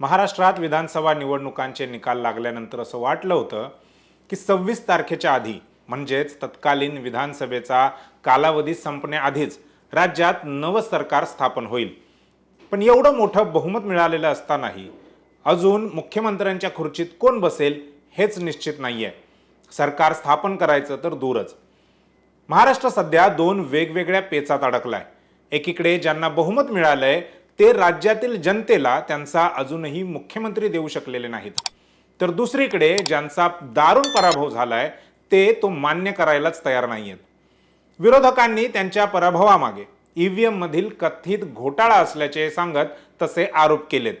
महाराष्ट्रात विधानसभा निवडणुकांचे निकाल लागल्यानंतर असं वाटलं होतं की सव्वीस तारखेच्या आधी म्हणजेच तत्कालीन विधानसभेचा कालावधी संपण्याआधीच राज्यात नवं सरकार स्थापन होईल. पण एवढं मोठं बहुमत मिळालेलं असतानाही अजून मुख्यमंत्र्यांच्या खुर्चीत कोण बसेल हेच निश्चित नाही आहे सरकार स्थापन करायचं तर दूरच. महाराष्ट्र सध्या दोन वेगवेगळ्या पेचात अडकलाय. एकीकडे ज्यांना बहुमत मिळालंय ते राज्यातील जनतेला त्यांचा अजूनही मुख्यमंत्री देऊ शकलेले नाहीत. तर दुसरीकडे ज्यांचा दारुण पराभव झालाय ते तो मान्य करायलाच तयार नाहीयेत. विरोधकांनी त्यांच्या पराभवामागे ईव्हीएम मधील कथित घोटाळा असल्याचे सांगत तसे आरोप केलेत.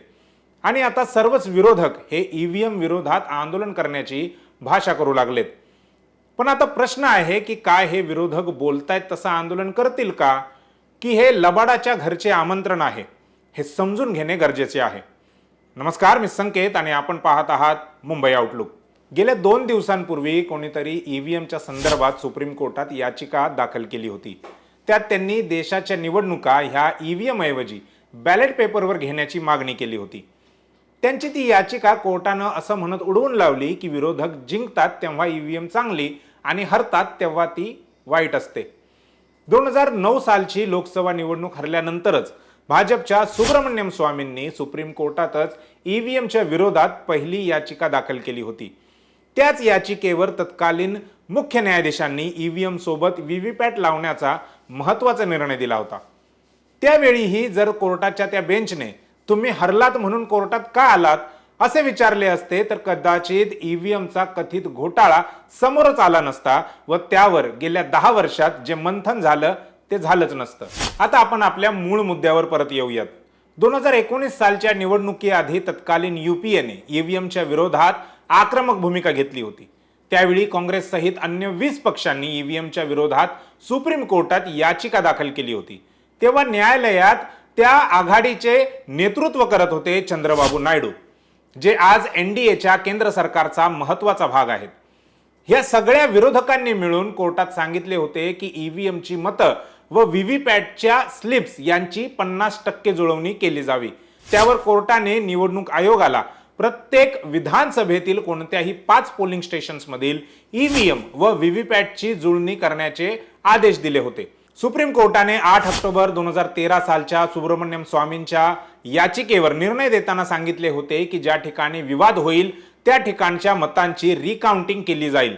आणि आता सर्वच विरोधक हे ईव्हीएम विरोधात आंदोलन करण्याची भाषा करू लागलेत. पण आता प्रश्न आहे की काय हे विरोधक बोलतायत तसं आंदोलन करतील का? की हे लबाडाच्या घरचे आमंत्रण आहे? हे समजून घेणे गरजेचे आहे. नमस्कार मी संकेत आणि आपण पाहत आहात मुंबई आउटलुक गेल्या दोन दिवसांपूर्वी कोणीतरी ईव्हीएमच्या संदर्भात सुप्रीम कोर्टात याचिका दाखल केली होती. त्यात त्यांनी देशाच्या निवडणुका ह्या ईव्हीएम ऐवजी बॅलेट पेपरवर घेण्याची मागणी केली होती. त्यांची ती याचिका कोर्टानं असं म्हणत उडवून लावली की विरोधक जिंकतात तेव्हा ईव्हीएम चांगली आणि हरतात तेव्हा ती वाईट असते. दोन हजार नऊ सालची लोकसभा निवडणूक हरल्यानंतरच भाजपच्या सुब्रमण्यम स्वामींनी सुप्रीम कोर्टातच ईव्हीएमच्या विरोधात पहिली याचिका दाखल केली होती. त्याच याचिकेवर तत्कालीन मुख्य न्यायाधीशांनी ईव्हीएम सोबत व्हीव्हीपॅट लावण्याचा महत्त्वाचा निर्णय दिला होता. त्यावेळीही जर कोर्टाच्या त्या बेंचने तुम्ही हरलात म्हणून कोर्टात का आलात असे विचारले असते तर कदाचित ईव्हीएमचा कथित घोटाळा समोरच आला नसता व त्यावर गेल्या दहा वर्षात जे मंथन झालं ते झालंच नसतं. आता आपण आपल्या मूळ मुद्द्यावर परत येऊयात. दोन हजार एकोणीस सालच्या निवडणुकीआधी तत्कालीन युपीएने ईव्हीएमच्या विरोधात आक्रमक भूमिका घेतली होती. त्यावेळी काँग्रेस सहित अन्य वीस पक्षांनी ईव्हीएमच्या विरोधात सुप्रीम कोर्टात याचिका दाखल केली होती. तेव्हा न्यायालयात त्या आघाडीचे नेतृत्व करत होते चंद्रबाबू नायडू जे आज एनडीएच्या केंद्र सरकारचा महत्त्वाचा भाग आहेत. या सगळ्या विरोधकांनी मिळून कोर्टात सांगितले होते की ईव्हीएमची मतं व व्हीव्हीपॅटच्या स्लिप्स यांची पन्नास टक्के जुळवणी केली जावी. त्यावर कोर्टाने निवडणूक आयोगाला प्रत्येक विधानसभेतील कोणत्याही पाच पोलिंग स्टेशन्समधील ईव्हीएम व व्हीव्हीपॅटची जुळणी करण्याचे आदेश दिले होते. सुप्रीम कोर्टाने आठ ऑक्टोबर दोन हजार तेरा सालच्या सुब्रमण्यम स्वामींच्या याचिकेवर निर्णय देताना सांगितले होते की ज्या ठिकाणी विवाद होईल त्या ठिकाणच्या मतांची रिकाउंटिंग केली जाईल.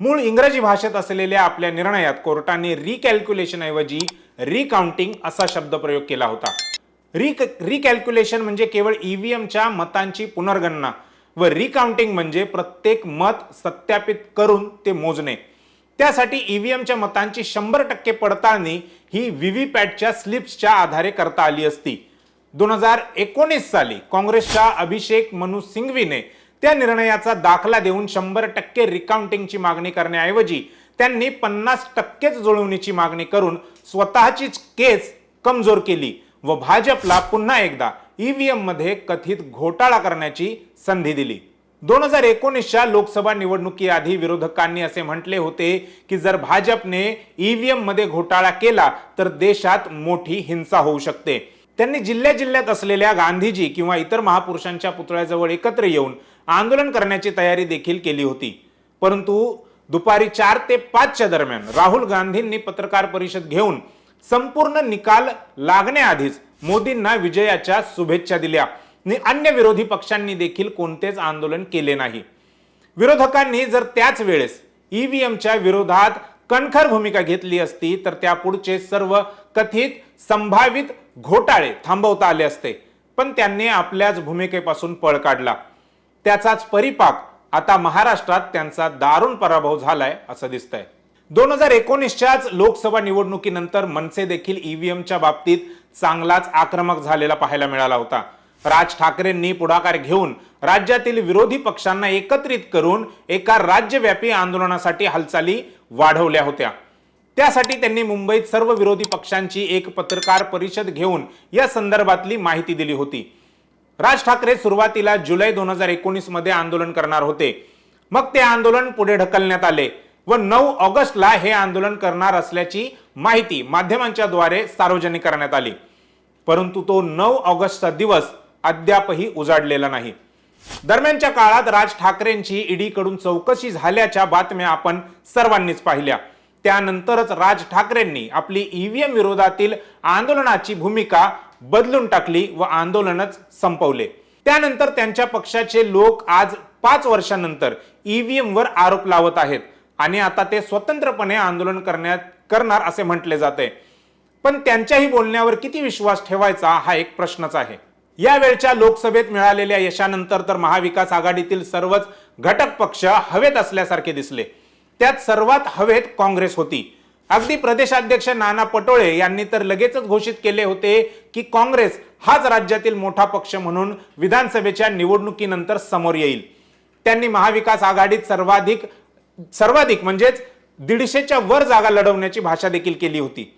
मूळ इंग्रजी भाषेत असलेल्या आपल्या निर्णयात कोर्टाने रिकॅल्क्युलेशन ऐवजी रिकाउंटिंग असा शब्दप्रयोग केला होता. रिक रिकॅल्क्युलेशन म्हणजे केवळ ईव्हीएमच्या मतांची पुनर्गणना व रिकाउंटिंग म्हणजे प्रत्येक मत सत्यापित करून ते मोजणे. त्यासाठी ईव्हीएमच्या मतांची शंभर टक्के पडताळणी ही व्हीव्हीपॅटच्या स्लिप्सच्या आधारे करता आली असती. दोन हजार एकोणीस साली काँग्रेसच्या अभिषेक मनु सिंघवीने त्या निर्णयाचा दाखला देऊन शंभर टक्के रिकाउंटिंगची मागणी करण्याऐवजी त्यांनी पन्नास टक्केच जुळवणीची मागणी करून स्वतःचीच केस कमजोर केली व भाजपला पुन्हा एकदा ईव्हीएममध्ये कथित घोटाळा करण्याची संधी दिली. दोन हजार एकोणीसच्या लोकसभा निवडणुकीआधी विरोधकांनी असे म्हटले होते की जर भाजपने ईव्हीएममध्ये घोटाळा केला तर देशात मोठी हिंसा होऊ शकते. त्यांनी जिल्ह्या जिल्ह्यात असलेल्या गांधीजी किंवा इतर महापुरुषांच्या पुतळ्याजवळ एकत्र येऊन आंदोलन करण्याची तयारी देखील केली होती. परंतु दुपारी चार ते पाचच्या दरम्यान राहुल गांधींनी पत्रकार परिषद घेऊन संपूर्ण निकाल लागण्याआधीच मोदींना विजयाच्या शुभेच्छा दिल्या. आणि अन्य विरोधी पक्षांनी देखील कोणतेच आंदोलन केले नाही. विरोधकांनी जर त्याच वेळेस ईव्हीएमच्या विरोधात कणखर भूमिका घेतली असती तर त्या पुढचे सर्व कथित संभावित घोटाळे थांबवता आले असते. पण त्यांनी आपल्याच भूमिकेपासून पळ काढला. त्याचाच परिपाक आता महाराष्ट्रात त्यांचा दारुण पराभव झालाय असं दिसतंय. दोन हजार एकोणीसच्याच लोकसभा निवडणुकीनंतर मनसे देखील ईव्हीएमच्या बाबतीत चांगलाच आक्रमक झालेला पाहायला मिळाला होता. राज ठाकरेंनी पुढाकार घेऊन राज्यातील विरोधी पक्षांना एकत्रित करून एका राज्यव्यापी आंदोलनासाठी हालचाली वाढवल्या होत्या. त्यासाठी त्यांनी मुंबईत सर्व विरोधी पक्षांची एक पत्रकार परिषद घेऊन या संदर्भातली माहिती दिली होती. राज ठाकरे सुरुवातीला जुलै दोन हजार एकोणीसमध्ये आंदोलन करणार होते. मग ते आंदोलन पुढे ढकलण्यात आले व नऊ ऑगस्टला हे आंदोलन करणार असल्याची माहिती माध्यमांच्या द्वारे सार्वजनिक करण्यात आली. परंतु तो नऊ ऑगस्टचा दिवस अद्यापही उजाडलेला नाही. दरम्यानच्या काळात राज ठाकरेंची ईडीकडून चौकशी झाल्याच्या बातम्या आपण सर्वांनीच पाहिल्या. त्यानंतरच राज ठाकरेंनी आपली ईव्हीएम विरोधातील आंदोलनाची भूमिका बदलून टाकली व आंदोलनच संपवले. त्यानंतर त्यांच्या पक्षाचे लोक आज पाच वर्षानंतर ईव्हीएम वर आरोप लावत आहेत आणि आता ते स्वतंत्रपणे आंदोलन करण्यात करणार असे म्हटले जाते. पण त्यांच्याही बोलण्यावर किती विश्वास ठेवायचा हा एक प्रश्नच आहे. यावेळच्या लोकसभेत मिळालेल्या यशानंतर तर महाविकास आघाडीतील सर्वच घटक पक्ष हवेत असल्यासारखे दिसले. त्यात सर्वात हवेत काँग्रेस होती. अगदी प्रदेशाध्यक्ष नाना पटोळे यांनी तर लगेचच घोषित केले होते की काँग्रेस हाच राज्यातील मोठा पक्ष म्हणून विधानसभेच्या निवडणुकीनंतर समोर येईल. त्यांनी महाविकास आघाडीत सर्वाधिक सर्वाधिक म्हणजेच दीडशेच्या वर जागा लढवण्याची भाषा देखील केली होती.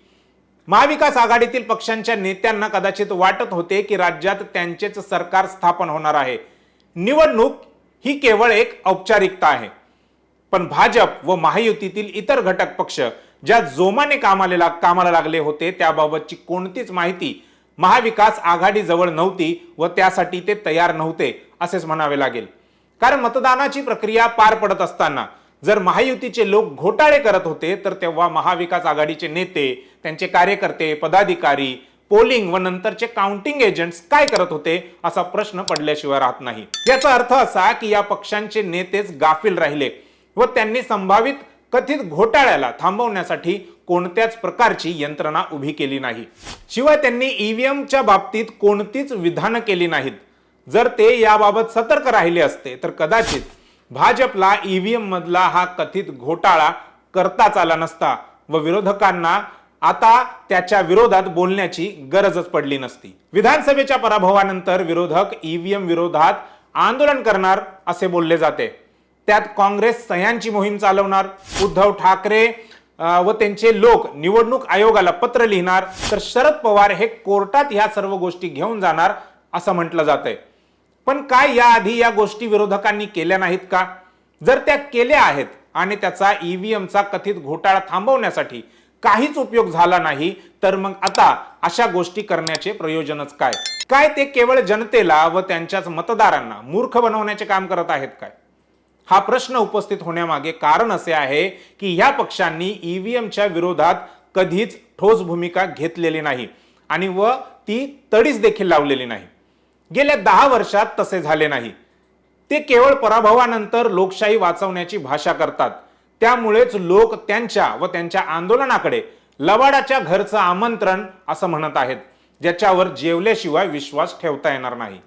महाविकास आघाडीतील पक्षांच्या नेत्यांना कदाचित वाटत होते की राज्यात त्यांचेच सरकार स्थापन होणार आहे. निवडणूक ही केवळ एक औपचारिकता आहे. पण भाजप व महायुतीतील इतर घटक पक्ष ज्या जोमाने कामाला लाग कामाला लागले होते त्याबाबतची कोणतीच माहिती महाविकास आघाडीजवळ नव्हती व त्यासाठी ते तयार नव्हते असेच म्हणावे लागेल. कारण मतदानाची प्रक्रिया पार पडत असताना जर महायुतीचे लोक घोटाळे करत होते तर तेव्हा महाविकास आघाडीचे नेते त्यांचे कार्यकर्ते पदाधिकारी पोलिंग व नंतरचे काउंटिंग एजंट्स काय करत होते असा प्रश्न पडल्याशिवाय राहत नाही. याचा अर्थ असा की या पक्षांचे नेतेच गाफील राहिले व त्यांनी संभावित कथित घोटाळ्याला थांबवण्यासाठी कोणत्याच प्रकारची यंत्रणा उभी केली नाही. शिवाय त्यांनी ईव्हीएमच्या बाबतीत कोणतीच विधानं केली नाहीत. जर ते याबाबत सतर्क राहिले असते तर कदाचित भाजपला ईव्हीएम मधला हा कथित घोटाळा करताच आला नसता व विरोधकांना आता त्याच्या विरोधात बोलण्याची गरजच पडली नसती. विधानसभेच्या पराभवानंतर विरोधक ईव्हीएम विरोधात आंदोलन करणार असे बोलले जाते. त्यात काँग्रेस सह्यांची मोहीम चालवणार उद्धव ठाकरे व त्यांचे लोक निवडणूक आयोगाला पत्र लिहिणार तर शरद पवार हे कोर्टात ह्या सर्व गोष्टी घेऊन जाणार असं म्हटलं जातंय. पण काय याआधी या गोष्टी विरोधकांनी केल्या नाहीत का? जर त्या केल्या आहेत आणि त्याचा ईव्हीएमचा कथित घोटाळा थांबवण्यासाठी काहीच उपयोग झाला नाही तर मग आता अशा गोष्टी करण्याचे प्रयोजनच काय? काय ते केवळ जनतेला व त्यांच्याच मतदारांना मूर्ख बनवण्याचे काम करत आहेत काय? हा प्रश्न उपस्थित होण्यामागे कारण असे आहे की ह्या पक्षांनी ईव्हीएमच्या विरोधात कधीच ठोस भूमिका घेतलेली नाही आणि व ती तडीच देखील लावलेली नाही. गेल्या दहा वर्षात तसे झाले नाही. ते केवळ पराभवानंतर लोकशाही वाचवण्याची भाषा करतात. त्यामुळेच लोक त्यांच्या व त्यांच्या आंदोलनाकडे लवाडाच्या घरचं आमंत्रण असं म्हणत आहेत ज्याच्यावर जेवल्याशिवाय विश्वास ठेवता येणार नाही.